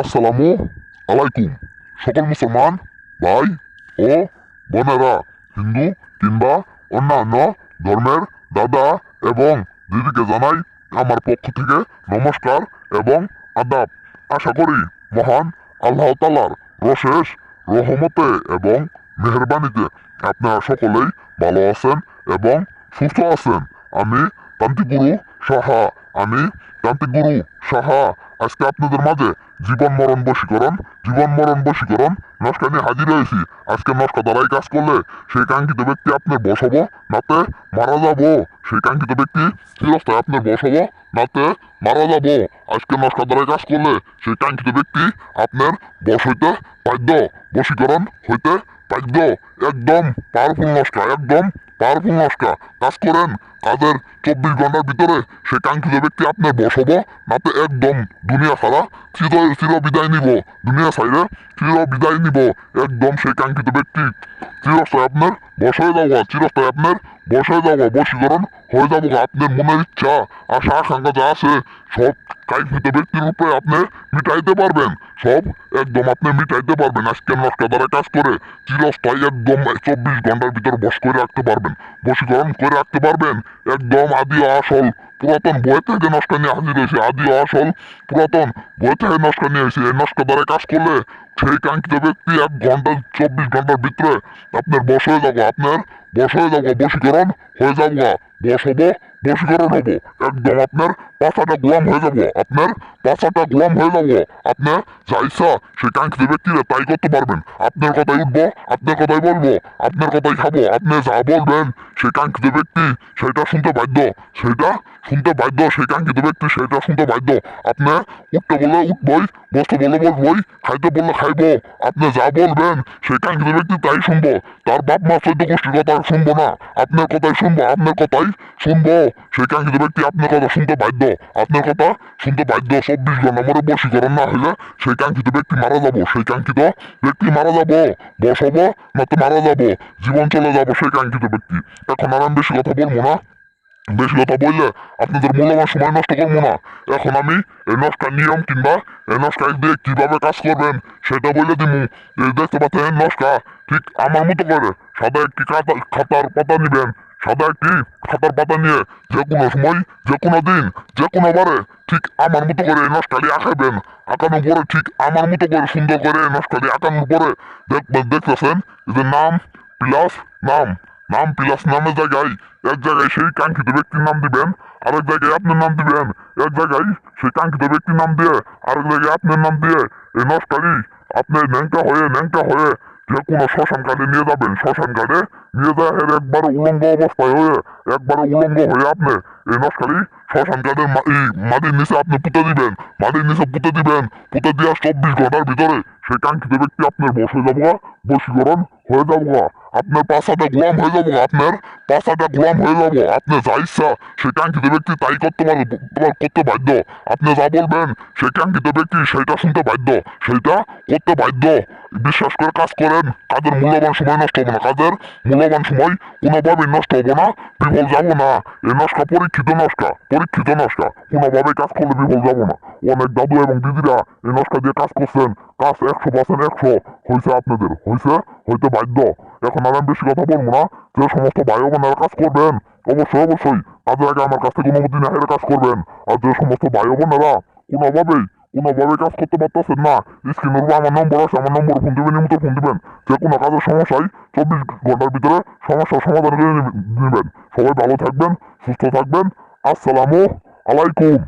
আসসালামু আলাইকুম। সকল মুসলমান, ভাই ও বোনেরা, হিন্দু কিংবা অন্যান্য ধর্মের দাদা এবং দিদিকে জানাই আমার পক্ষ থেকে নমস্কার এবং আদাব। আশা করি মহান আল্লাহ তালার রশেষ রহমতে এবং মেহরবানিতে আপনারা সকলেই ভালো আছেন এবং সুস্থ আছেন। আমি তান্ত্রিক গুরু সাহা, আমি তান্ত্রিক গুরু সাহা। আজকে আপনাদের মাঝে জীবন মরণ বশীকরণ, জীবন মরণ বশীকরণ নস্কা নিয়ে হাজির হয়েছি। আজকে নস্কা দ্বারাই কাজ করলে সেই কাঙ্ক্ষিত ব্যক্তি আপনার বস হব, নাতে মারা যাব। সেই কাঙ্ক্ষিত ব্যক্তি চিরস্থায় আপনার বস হব, নাতে মারা যাব। আজকে নস্কা দ্বারাই কাজ করলে সেই কাঙ্ক্ষিত ব্যক্তি আপনার বস হইতে বাধ্য, বশীকরণ হইতে বাধ্য। একদম পাওয়ারফুল নস্কা একদম পাওয়ারফুল নস্কা কাজ করেন কাজের চব্বিশ ঘণ্টার ভিতরে সে কাঙ্ক্ষিত ব্যক্তি আপনার বস হব নাতে একদম দুনিয়া ছাড়া চির চির বিদায় নিব। দুনিয়া সাইডে চির বিদায় নিব। একদম সেই কাঙ্ক্ষিত ব্যক্তি চিরস্থায় আপনার, বস হয়ে যাব চিরস্থায় আপনার বস যাব বশীকরণ হয়ে যাব আপনার মনের ইচ্ছা আশা আকাঙ্ক্ষা যা আছে, সব কাঙ্ক্ষিত ব্যক্তির উপরে আপনি মিটাইতে পারবেন। সব একদম আপনি মিটাইতে পারবেন। আজকে নষ্ট দ্বারা কাজ করে চিরস্থায়ী একদম চব্বিশ ঘণ্টার ভিতর বস করে রাখতে পারবেন। বশীকরণ করে রাখতে পারবেন। একদম আদি আসল পুরাতন বই থেকে নষ্ট নিয়ে হাজির হয়েছে। আদি আসল পুরাতন বই থেকে নষ্ট নিয়ে এসেছে। এই নষ্ট দ্বারা কাজ করলে সেই কাঙ্ক্ষিত ব্যক্তি এক ঘণ্টা, চব্বিশ ঘণ্টার ভিতরে আপনার বস হয়ে যাব। আপনার বস হয়ে যাব। বশীকরণ হয়ে যাব। বস বশীকরণ হব। একদম আপনার পাশাটা গোলাম হয়ে যাব। আপনার পাশাটা গোলাম হয়ে যাব। আপনার যা ইচ্ছা সেই কাঙ্ক্ষিত ব্যক্তিরা তাই করতে পারবেন। আপনার কথাই উঠবো, আপনার কথাই বলব, আপনার কথাই খাব। আপনি যা বলবেন সেই কাঙ্ক্ষিত ব্যক্তি সেটা শুনতে বাধ্য। সেটা শুনতে বাধ্য। সেই কাঙ্ক্ষিত ব্যক্তি সেটা শুনতে বাধ্য। আপনি উঠতে বললে উঠবই, বসতে বললে বসবই, খাইতে বললে খাইবো। আপনি যা বলবেন সেই কাঙ্ক্ষিত ব্যক্তি তাই শুনব। তার বাপ মা চৈদ্দ গোষ্ঠীর কথা শুনব না। আপনার কথাই শুনব, আপনার কথাই শুনব। সেই কাঙ্ক্ষিত ব্যক্তি আপনার কথা শুনতে বাধ্য। আপনার কথা শুনতে বাধ্য, চব্বিশ ঘণ্টা মরে বশীকরণ না হলে সেই কাঙ্ক্ষিত ব্যক্তি মারা যাব। সেই কাঙ্ক্ষিত ব্যক্তি মারা যাব, বস হব, না তো মারা যাব, জীবন চলে যাব সেই কাঙ্ক্ষিত ব্যক্তি। এখন আর আমি বেশি কথা বলব না। বেশি কথা বললে আপনাদের মূল্যবান সময় নষ্ট করব না। এখন আমি এই নিয়ম কিংবা এই দিয়ে কীভাবে কাজ করবেন সেটা বলে দিমু। দেখতে পাচ্ছেন নষ্টা ঠিক আমার মতো করে। সাদা একটি খাতার পাতা নিবেন। সাদা একটি খাতার পাতা নিয়ে যে কোনো সময়, যে কোনো দিন, যে কোনো বারে ঠিক আমার মতো করে নষ্টালি আঁকাবেন। আঁকানোর পরে ঠিক আমার মতো করে সুন্দর করে নষ্টালি আঁকানোর পরে দেখবেন, দেখতেছেন যে নাম প্লাস নাম। নাম প্লাস নামের জায়গায় এক জায়গায় সেই কাঙ্ক্ষিত ব্যক্তির নাম দিবেন, আরেক জায়গায় আপনার নাম দিবেন। এক জায়গায় সেই কাঙ্ক্ষিত ব্যক্তির নাম দিয়ে, আরেক জায়গায় আপনার নাম দিয়ে এই নষ্টালি আপনি ন্যাংটা হয়ে ন্যাংটা হয়ে যে কোনো শ্মশান ঘাটে নিয়ে যাবেন, শ্মশান ঘাটে নিয়ে যায়, এর একবারে উলঙ্গ অবস্থায় হয়ে, একবারে উলঙ্গ হয়ে আপনি এই নস্কারি শ্মশান এই মাটির নিচে আপনি পুঁতে দিবেন, মাটির নিচে পুঁতে দিবেন, পুঁতে দেওয়ার চব্বিশ ঘণ্টার ভিতরে সেই কাঙ্ক্ষিত ব্যক্তি আপনার বসে যাব বশীকরণ হয়ে যাব। আপনার পাশাটা গোলাম হয়ে যাব, আপনার পাশাটা গোলাম হয়ে যাব। আপনি যা ইচ্ছা, সেই কাঙ্ক্ষিত ব্যক্তি তাই করতে তোমার করতে বাধ্য। আপনি যা বলবেন কাঙ্ক্ষিত ব্যক্তি সেটা শুনতে বাধ্য সেটা করতে বাধ্য। বিশ্বাস করে কাজ করেন, কাজের মূল্যবান সময় নষ্ট হবে না। কাজের মূল্যবান সময় কোনোভাবেই নষ্ট হব না, বিফল যাব না। এই নষ্টা পরীক্ষিত নষ্টা পরীক্ষিত নষ্টা। কোনোভাবেই কাজ করলে বিফল যাব না। অনেক দাদু এবং দিদিরা এই নষ্টা দিয়ে কাজ করছেন। কাজ একশো পার্সেন্ট একশো হয়েছে আপনাদের হয়েছে হইতে বাধ্য। এখন আর আমি বেশি কথা বলব না, যে সমস্ত ভাই বোনেরা কাজ করবেন। অবশ্যই অবশ্যই, তাদের আগে আমার কাছ থেকে অনুমতি না কাজ করবেন। আর যে সমস্ত ভাই বোনেরা কোনোভাবেই কোনোভাবে কাজ করতে পারতেছেন না, স্ক্রিনের উপর আমার নম্বর আছে, আমার নম্বর ফোন দিবেন, নিয়মিত ফোন দিবেন। যে কোনো কাজের সমস্যায় চব্বিশ ঘণ্টার ভিতরে সমস্যার সমাধান করে নেবেন। সবাই ভালো থাকবেন, সুস্থ থাকবেন। আসসালামু আলাইকুম।